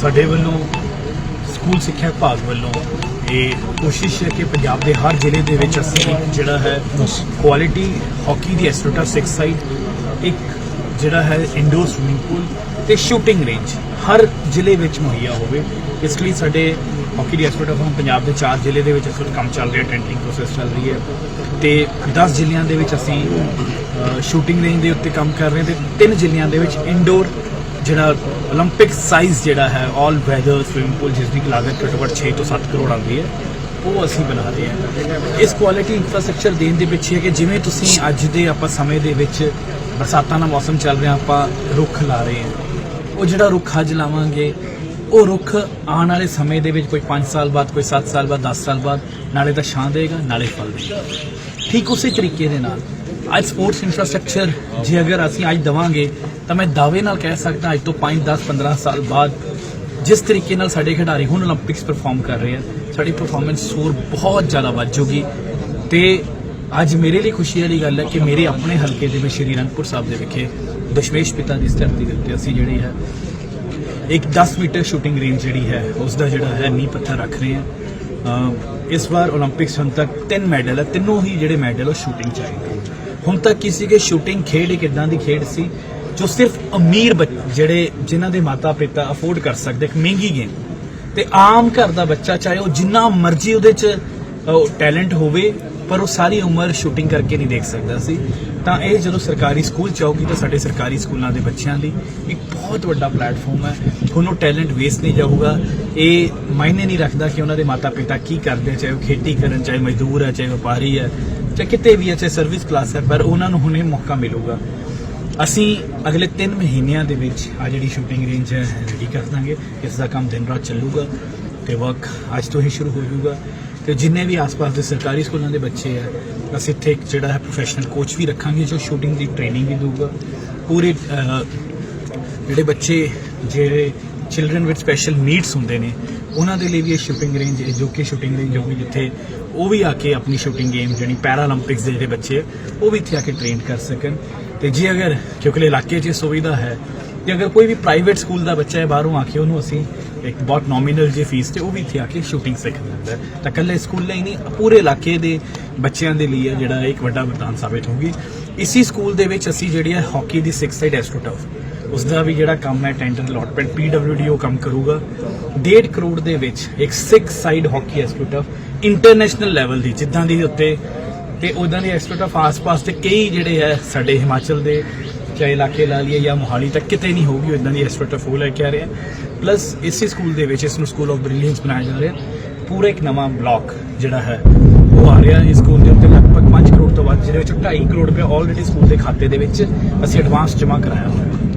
ਸਾਡੇ ਵੱਲੋਂ ਸਕੂਲ ਸਿੱਖਿਆ ਵਿਭਾਗ ਵੱਲੋਂ ਇਹ ਕੋਸ਼ਿਸ਼ ਹੈ ਕਿ ਪੰਜਾਬ ਦੇ ਹਰ ਜ਼ਿਲ੍ਹੇ ਦੇ ਵਿੱਚ ਅਸੀਂ ਜਿਹੜਾ ਹੈ ਕੁਆਲਿਟੀ ਹਾਕੀ ਦੀ ਐਸਟ੍ਰੋਟਾ 6 ਸਾਈਡ ਇੱਕ ਜਿਹੜਾ ਹੈ ਇੰਡੋਰ ਸਵਿਮਿੰਗ ਪੂਲ ਤੇ ਸ਼ੂਟਿੰਗ ਰੇਂਜ ਹਰ ਜ਼ਿਲ੍ਹੇ ਵਿੱਚ ਮੁਹੱਈਆ ਹੋਵੇ। ਇਸ ਲਈ ਸਾਡੇ ਹਾਕੀ ਦੀ ਐਸਟ੍ਰੋਟਾ ਫਾਰਮ ਪੰਜਾਬ ਦੇ ਚਾਰ ਜ਼ਿਲ੍ਹੇ ਦੇ ਵਿੱਚ ਇਸ ਕੰਮ ਚੱਲ ਰਿਹਾ ਟੈਂਟਿੰਗ ਪ੍ਰੋਸੈਸ ਚੱਲ ਰਹੀ ਹੈ ਤੇ 10 ਜ਼ਿਲ੍ਹਿਆਂ ਦੇ ਵਿੱਚ ਅਸੀਂ ਸ਼ੂਟਿੰਗ ਰੇਂਜ ਦੇ ਉੱਤੇ ਕੰਮ ਕਰ ਰਹੇ ਹਾਂ ਤੇ ਤਿੰਨ ਜ਼ਿਲ੍ਹਿਆਂ ਦੇ ਵਿੱਚ ਇੰਡੋਰ ਜਿਹੜਾ 올림픽 ਸਾਈਜ਼ ਜਿਹੜਾ ਹੈ 올 ਵੈਦਰ ਸਵਿਮਿੰਗ ਪੂਲ ਜਿਸ ਦੀ ਲਾਗਤ ਘੱਟੋ ਘੱਟ 6 ਤੋਂ 7 ਕਰੋੜ ਆਉਂਦੀ ਹੈ ਉਹ ਅਸੀਂ ਬਣਾ ਰਹੇ ਹਾਂ ਇਸ ਕੁਆਲਿਟੀ ਇਨਫਰਾਸਟ੍ਰਕਚਰ ਦੇਣ ਦੇ ਪਿੱਛੇ ਹੈ ਕਿ ਜਿਵੇਂ ਤੁਸੀਂ ਅੱਜ ਦੇ ਆਪਾਂ ਸਮੇਂ ਦੇ ਵਿੱਚ ਬਰਸਾਤਾਂ ਦਾ ਮੌਸਮ ਚੱਲ ਰਿਹਾ ਆਪਾਂ ਰੁੱਖ ਲਾ ਰਹੇ ਹਾਂ ਉਹ ਜਿਹੜਾ ਰੁੱਖ ਅੱਜ ਲਾਵਾਂਗੇ ਉਹ ਰੁੱਖ ਆਉਣ ਵਾਲੇ ਸਮੇਂ ਦੇ ਵਿੱਚ ਕੋਈ 5 ਸਾਲ ਬਾਅਦ ਕੋਈ 7 ਸਾਲ ਬਾਅਦ 10 ਸਾਲ ਬਾਅਦ ਨਾਲੇ ਤਾਂ ਛਾਂ ਦੇਗਾ ਨਾਲੇ ਫਲ ਦੇਗਾ ਠੀਕ ਉਸੇ ਤਰੀਕੇ ਦੇ ਨਾਲ ਅੱਜ ਸਪੋਰਟਸ ਇਨਫਰਾਸਟ੍ਰਕਚਰ ਜੇ ਅਗਰ ਅਸੀਂ ਅੱਜ ਦਵਾਂਗੇ ਤਾਂ ਮੈਂ ਦਾਅਵੇ ਨਾਲ ਕਹਿ ਸਕਦਾ ਅੱਜ ਤੋਂ 5 10 15 ਸਾਲ ਬਾਅਦ ਜਿਸ ਤਰੀਕੇ ਨਾਲ ਸਾਡੇ ਖਿਡਾਰੀ ਹੁਣ 올림픽ਸ ਪਰਫਾਰਮ ਕਰ ਰਹੇ ਆ, ਸਾਡੀ ਪਰਫਾਰਮੈਂਸ ਹੋਰ ਬਹੁਤ ਜ਼ਿਆਦਾ ਵੱਧ ਜੂਗੀ ਤੇ ਅੱਜ ਮੇਰੇ ਲਈ ਖੁਸ਼ੀ ਵਾਲੀ ਗੱਲ ਹੈ ਕਿ ਮੇਰੇ ਆਪਣੇ ਹਲਕੇ ਦੇ ਵਿੱਚ ਸ਼੍ਰੀ ਰੰਗਪੁਰ ਸਾਹਿਬ ਦੇ ਵਿਖੇ ਦਸ਼ਮੇਸ਼ ਪਿਤਾ ਦੀ ਧਰਤੀ ਦੇ ਉੱਤੇ ਅਸੀਂ ਜਿਹੜੀ ਹੈ, ਇੱਕ 10 ਮੀਟਰ ਸ਼ੂਟਿੰਗ ਰੇਂਜ ਜਿਹੜੀ ਹੈ ਉਸ ਦਾ ਜਿਹੜਾ ਹੈ ਨੀ ਪੱਥਰ ਰੱਖ ਰਹੇ ਹਾਂ। ਇਸ ਵਾਰ 올림픽ਸ ਹੁਣ ਤੱਕ ਤਿੰਨ ਮੈਡਲ ਹੈ, ਤਿੰਨੋਂ ਹੀ ਜਿਹੜੇ ਮੈਡਲ ਉਹ ਸ਼ੂਟਿੰਗ ਚ ਆਏ ਹੁਣ ਤੱਕ ਕਿਸੇ ਕੇ ਸ਼ੂਟਿੰਗ ਖੇਡ ਇੱਕ ਇਦਾਂ ਦੀ ਖੇਡ ਸੀ ਜੋ ਸਿਰਫ ਅਮੀਰ ਬੱਚ- ਜਿਹੜੇ ਜਿਨ੍ਹਾਂ ਦੇ ਮਾਤਾ ਪਿਤਾ ਅਫੋਰਡ ਕਰ ਸਕਦੇ, ਇੱਕ ਮਹਿੰਗੀ ਗੇਮ ਤੇ ਆਮ ਘਰ ਦਾ ਬੱਚਾ, ਚਾਹੇ ਉਹ ਜਿੰਨਾ ਮਰਜ਼ੀ ਉਹਦੇ ਚ ਟੈਲੈਂਟ ਹੋਵੇ, ਪਰ ਉਹ ਸਾਰੀ ਉਮਰ ਸ਼ੂਟਿੰਗ ਕਰਕੇ ਨਹੀਂ ਦੇਖ ਸਕਦਾ ਸੀ। ਤਾਂ ਇਹ ਜਦੋਂ ਸਰਕਾਰੀ ਸਕੂਲ ਚ ਆਊਗੀ ਤਾਂ ਸਾਡੇ ਸਰਕਾਰੀ ਸਕੂਲਾਂ ਦੇ ਬੱਚਿਆਂ ਲਈ ਇੱਕ ਬਹੁਤ ਵੱਡਾ ਪਲੇਟਫਾਰਮ ਹੈ। ਤੁਹਾਨੂੰ ਟੈਲੈਂਟ ਵੇਸਟ ਨਹੀਂ ਜਾਊਗਾ। ਇਹ ਮਾਇਨੇ ਨਹੀਂ ਰੱਖਦਾ ਕਿ ਉਹਨਾਂ ਦੇ ਮਾਤਾ ਪਿਤਾ ਕੀ ਕਰਦੇ ਚਾਹੇ ਉਹ ਖੇਤੀ ਕਰਨ, ਚਾਹੇ ਮਜ਼ਦੂਰ ਹੈ ਚਾਹੇ ਵਪਾਰੀ ਹੈ ਚਾਹੇ ਕਿਤੇ ਵੀ ਹੈ ਚਾਹੇ ਸਰਵਿਸ ਕਲਾਸ ਹੈ, ਪਰ ਉਹਨਾਂ ਨੂੰ ਹੁਣੇ ਮੌਕਾ ਮਿਲੂਗਾ। ਅਸੀਂ ਅਗਲੇ 3 ਮਹੀਨਿਆਂ ਦੇ ਵਿੱਚ ਆ ਜਿਹੜੀ ਸ਼ੂਟਿੰਗ ਰੇਂਜ ਹੈ ਰੈਡੀ ਕਰ ਦਾਂਗੇ ਇਸ ਦਾ ਕੰਮ ਦਿਨ ਰਾਤ ਚੱਲੂਗਾ ਤੇ ਵਰਕ ਅੱਜ ਤੋਂ ਹੀ ਸ਼ੁਰੂ ਹੋ ਜਾਊਗਾ। ਤੇ ਜਿੰਨੇ ਵੀ ਆਸ-ਪਾਸ ਦੇ ਸਰਕਾਰੀ ਸਕੂਲਾਂ ਦੇ ਬੱਚੇ ਆ ਅਸੀਂ ਇੱਥੇ ਇੱਕ ਜਿਹੜਾ ਹੈ ਪ੍ਰੋਫੈਸ਼ਨਲ ਕੋਚ ਵੀ ਰੱਖਾਂਗੇ ਜੋ ਸ਼ੂਟਿੰਗ ਦੀ ਟ੍ਰੇਨਿੰਗ ਵੀ ਦੇਊਗਾ। ਪੂਰੇ ਜਿਹੜੇ ਬੱਚੇ, ਜਿਹੜੇ ਚਿਲड्रन ਵਿਦ ਸਪੈਸ਼ਲ ਨੀਡਸ ਹੁੰਦੇ ਨੇ, ਉਹਨਾਂ ਦੇ ਲਈ ਵੀ ਇਹ ਸ਼ੂਟਿੰਗ ਰੇਂਜ ਹੈ ਜੋ ਕਿ ਸ਼ੂਟਿੰਗ ਰੇਂਜ ਹੋਵੇ ਜਿੱਥੇ ਉਹ ਵੀ ਆ ਕੇ ਆਪਣੀ ਸ਼ੂਟਿੰਗ ਗੇਮ ਜਿਹੜੀ ਪੈਰਾਲੰਪਿਕਸ ਦੇ ਜਿਹੜੇ ਬੱਚੇ ਉਹ ਵੀ ਇੱਥੇ ਆ ਕੇ ਟ੍ਰੇਨ ਕਰ ਸਕਣ। ਤੇ ਜੇ ਅਗਰ ਕਿਉਂਕਿ ਇਲਾਕੇ 'ਚ ਇਹ ਸੁਵਿਧਾ ਹੈ ਤੇ ਅਗਰ ਕੋਈ ਵੀ ਪ੍ਰਾਈਵੇਟ ਸਕੂਲ ਦਾ ਬੱਚਾ ਹੈ ਬਾਹਰੋਂ ਆ ਕੇ ਉਹਨੂੰ ਅਸੀਂ ਇੱਕ ਬਹੁਤ ਨੋਮੀਨਲ ਜੇ ਫੀਸ ਤੇ ਉਹ ਵੀ ਇੱਥੇ ਆ ਕੇ ਸ਼ੂਟਿੰਗ ਸਿੱਖ ਲੈਂਦਾ ਤਾਂ ਇਕੱਲੇ ਸਕੂਲ ਲਈ ਨਹੀਂ ਪੂਰੇ ਇਲਾਕੇ ਦੇ ਬੱਚਿਆਂ ਦੇ ਲਈ ਹੈ ਜਿਹੜਾ ਇੱਕ ਵੱਡਾ ਵਰਦਾਨ ਸਾਬਿਤ ਹੋਊਗੀ। ਇਸੀ ਸਕੂਲ ਦੇ ਵਿੱਚ ਅਸੀਂ ਜਿਹੜੀ ਹੈ ਹਾਕੀ ਦੀ 6 ਸਾਈਡ ਐਸਟ੍ਰੋਟਫ ਉਸ ਦਾ ਵੀ ਜਿਹੜਾ ਕੰਮ ਹੈ ਟੈਂਡਰ ਅਲਾਟਮੈਂਟ ਪੀਡਬਲਯੂਡੀ ਉਹ ਕੰਮ ਕਰੂਗਾ। 1.5 ਕਰੋੜ ਦੇ ਵਿੱਚ ਇੱਕ 6 side hockey astroturf international level ਦੀ, ਜਿੱਦਾਂ ਦੀ ਉੱਤੇ ਤੇ ਉਦਾਂ ਦੀ ਐਸਟ੍ਰੋਟਫ ਆਸ-ਪਾਸ ਤੇ ਕਈ ਜਿਹੜੇ ਹੈ ਸਾਡੇ ਹਿਮਾਚਲ ਦੇ, ਚਾਹੇ ਇਲਾਕੇ ਲਾ ਲਈਏ ਜਾਂ ਮੋਹਾਲੀ ਤੱਕ, ਕਿਤੇ ਨਹੀਂ ਹੋਊਗੀ ਇਦਾਂ ਦੀ ਐਸਟ੍ਰੋਟਫ ਉਹ ਲੈ ਕੇ ਆ ਰਹੇ ਹਾਂ ਪਲੱਸ ਇਸੇ ਸਕੂਲ ਦੇ ਵਿੱਚ ਇਸ ਨੂੰ ਸਕੂਲ ਆਫ ਬ੍ਰਿਲੀਅੰਸ ਬਣਾਇਆ ਜਾ ਰਿਹਾ। ਪੂਰਾ ਇੱਕ ਨਵਾਂ ਬਲਾਕ ਜਿਹੜਾ ਹੈ, ਉਹ ਆ ਰਿਹਾ। ਇਸ ਸਕੂਲ ਦੇ ਉੱਤੇ ਲਗਭਗ 5 ਕਰੋੜ ਤੋਂ ਵੱਧ, ਜਿਹਦੇ ਵਿੱਚ 2.5 ਕਰੋੜ ਰੁਪਏ ਆਲਰੇਡੀ ਸਕੂਲ ਦੇ ਖਾਤੇ ਦੇ ਵਿੱਚ ਅਸੀਂ ਐਡਵਾਂਸ ਜਮ੍ਹਾਂ ਕਰਾਇਆ ਹੋਇਆ।